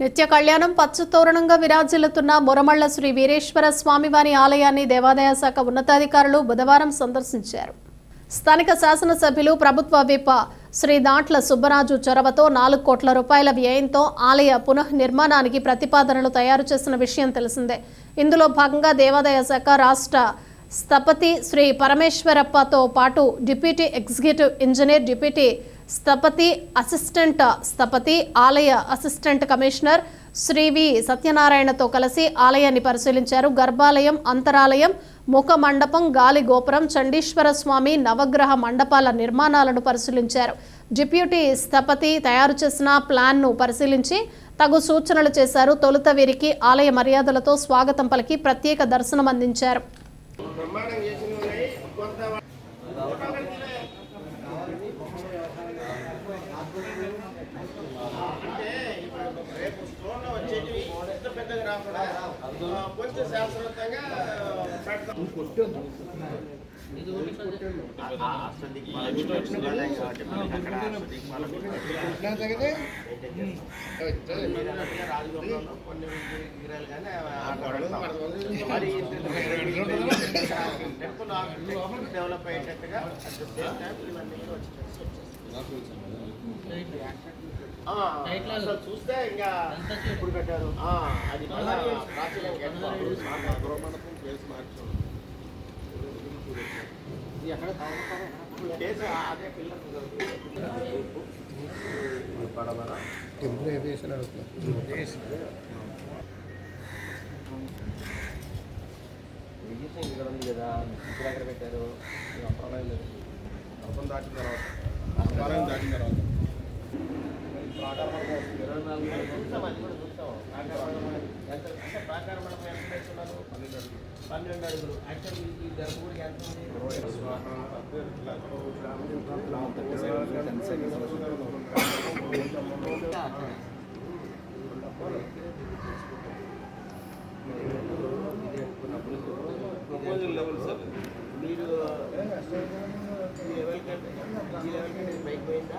నిత్య కళ్యాణం పచ్చతోరణంగా విరాజిల్లుతున్న మురమళ్ళ శ్రీ వీరేశ్వర స్వామివారి ఆలయాన్ని దేవాదాయ శాఖ ఉన్నతాధికారులు బుధవారం సందర్శించారు. స్థానిక శాసనసభ్యులు ప్రభుత్వ విప్ శ్రీ దాంట్ల సుబ్బరాజు చొరవతో నాలుగు కోట్ల రూపాయల వ్యయంతో ఆలయ పునఃనిర్మాణానికి ప్రతిపాదనలు తయారు చేసిన విషయం తెలిసిందే. ఇందులో భాగంగా దేవాదాయ శాఖ రాష్ట్ర స్థపతి శ్రీ పరమేశ్వరప్పతో పాటు డిప్యూటీ ఎగ్జిక్యూటివ్ ఇంజనీర్ డిప్యూటీ స్థపతి అసిస్టెంట్ స్థపతి ఆలయ అసిస్టెంట్ కమిషనర్ శ్రీ వి సత్యనారాయణతో కలిసి ఆలయాన్ని పరిశీలించారు. గర్భాలయం అంతరాలయం ముఖ మండపం గాలి గోపురం చండీశ్వర స్వామి నవగ్రహ మండపాల నిర్మాణాలను పరిశీలించారు. డిప్యూటీ స్థపతి తయారు చేసిన ప్లాన్ను పరిశీలించి తగు సూచనలు చేశారు. తొలుత వీరికి ఆలయ మర్యాదలతో స్వాగతం పలికి ప్రత్యేక దర్శనం అందించారు. పెడతాం. మరి టెంపుల్ ఆర్కిటెక్చర్ డెవలప్ అయ్యేటట్టుగా చూస్తే ఇంకా ఇప్పుడు అది టెంపుల్ ఇక్కడ ఉంది కదా ఇక్కడ ఎక్కడ పెట్టారు? అర్థం దాటిన తర్వాత. దాటిన తర్వాత. నాలుగు అది కూడా ఎంత అంటే ప్రాకారం మండపం ఎంత పన్నెండు అడుగులు యాక్చువల్ ఈ గర్భగుడికి ఎంత ప్రపోజల్ లెవెల్ సార్ మీరు ఈ లెవెల్ కంటే ఈ లెవెల్ కంటే పైకి పోయిందా